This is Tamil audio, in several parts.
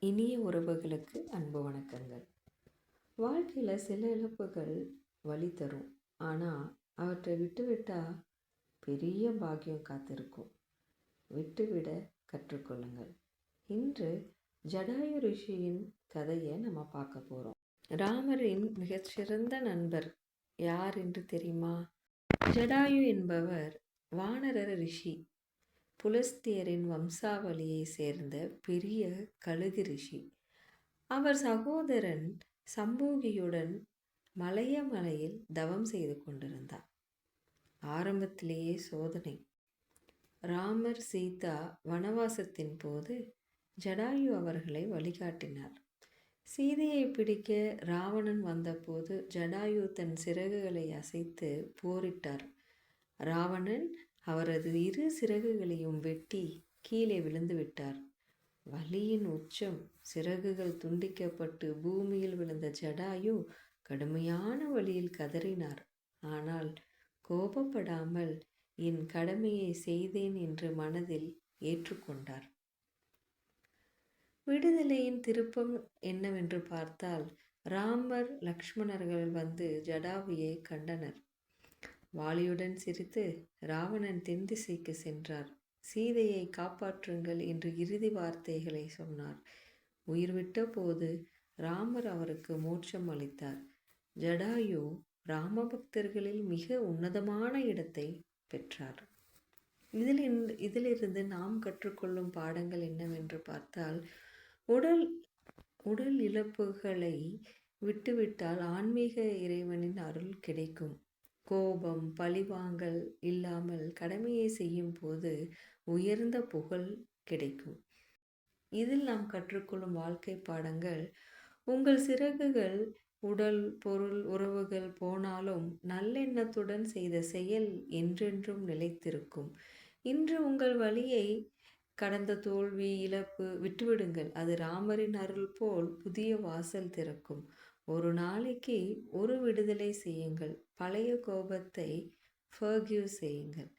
இனிய உறவுகளுக்கு அன்பு வணக்கங்கள். வாழ்க்கையில் சில இழப்புகள் வழி தரும். ஆனால் அவற்றை விட்டுவிட்டால் பெரிய பாக்கியம் காத்திருக்கும். விட்டுவிட கற்றுக்கொள்ளுங்கள். இன்று ஜடாயு ரிஷியின் கதையை நம்ம பார்க்க போகிறோம் ராமரின் மிகச்சிறந்த நண்பர் யார் என்று தெரியுமா? ஜடாயு என்பவர் வானரர் ரிஷி. புலஸ்தியரின் வம்சாவளியை சேர்ந்த பெரிய கழுகு ரிஷி. அவர் சகோதரன் சம்பூகியுடன் மலைய மலையில் தவம் செய்து கொண்டிருந்தார். ஆரம்பத்திலேயே சோதனை. ராமர் சீதா வனவாசத்தின் போது ஜடாயு அவர்களை வழிகாட்டினார். சீதையை பிடிக்க ராவணன் வந்தபோது ஜடாயு தன் சிறகுகளை அசைத்து போரிட்டார். ராவணன் அவரது இரு சிறகுகளையும் வெட்டி கீழே விழுந்து விட்டார். வலியின் உச்சம் சிறகுகள் துண்டிக்கப்பட்டு பூமியில் விழுந்த ஜடாயு கடுமையான வழியில் கதறினார். ஆனால் கோபப்படாமல் என் கடமையை செய்தேன் என்று மனதில் ஏற்றுக்கொண்டார். விடுதலையின் திருப்பம் என்னவென்று பார்த்தால் ராமர் லக்ஷ்மணர்கள் வந்து ஜடாவியை கண்டனர். வாலியுடன் சிரித்து ராவணன் தென் திசைக்கு சென்றார். சீதையை காப்பாற்றுங்கள் என்று இறுதி வார்த்தைகளை சொன்னார். உயிர்விட்ட போது ராமர் அவருக்கு மோட்சம் அளித்தார். ஜடாயு ராம பக்தர்களில் மிக உன்னதமான இடத்தை பெற்றார். இதில் இதிலிருந்து நாம் கற்றுக்கொள்ளும் பாடங்கள் என்னவென்று பார்த்தால் உடல் உடல் இழப்புகளை விட்டுவிட்டால் ஆன்மீக இறைவனின் அருள் கிடைக்கும். கோபம் பழிவாங்கல் இல்லாமல் கடமையை செய்யும் போது உயர்ந்த புகழ் கிடைக்கும். இதில் நாம் கற்றுக்கொள்ளும் வாழ்க்கை பாடங்கள் உங்கள் சிறகுகள் உடல் பொருள் உறவுகள் போனாலும் நல்லெண்ணத்துடன் செய்த செயல் என்றென்றும் நிலைத்திருக்கும். இன்று உங்கள் வழியை கடந்த தோல்வி இழப்பு விட்டுவிடுங்கள். அது ராமரின் அருள் போல் புதிய வாசல் திறக்கும். ஒரு நாளைக்கு ஒரு விடுதலை செய்யுங்கள். பழைய கோபத்தை ஃபர்கியூ செய்யுங்கள்.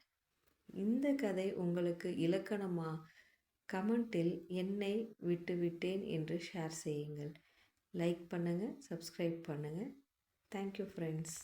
இந்த கதை உங்களுக்கு இலக்கணமா கமெண்ட்டில் என்னை விட்டுவிட்டேன் என்று ஷேர் செய்யுங்கள். லைக் பண்ணுங்கள் சப்ஸ்கிரைப் பண்ணுங்கள் தேங்க்யூ ஃப்ரெண்ட்ஸ்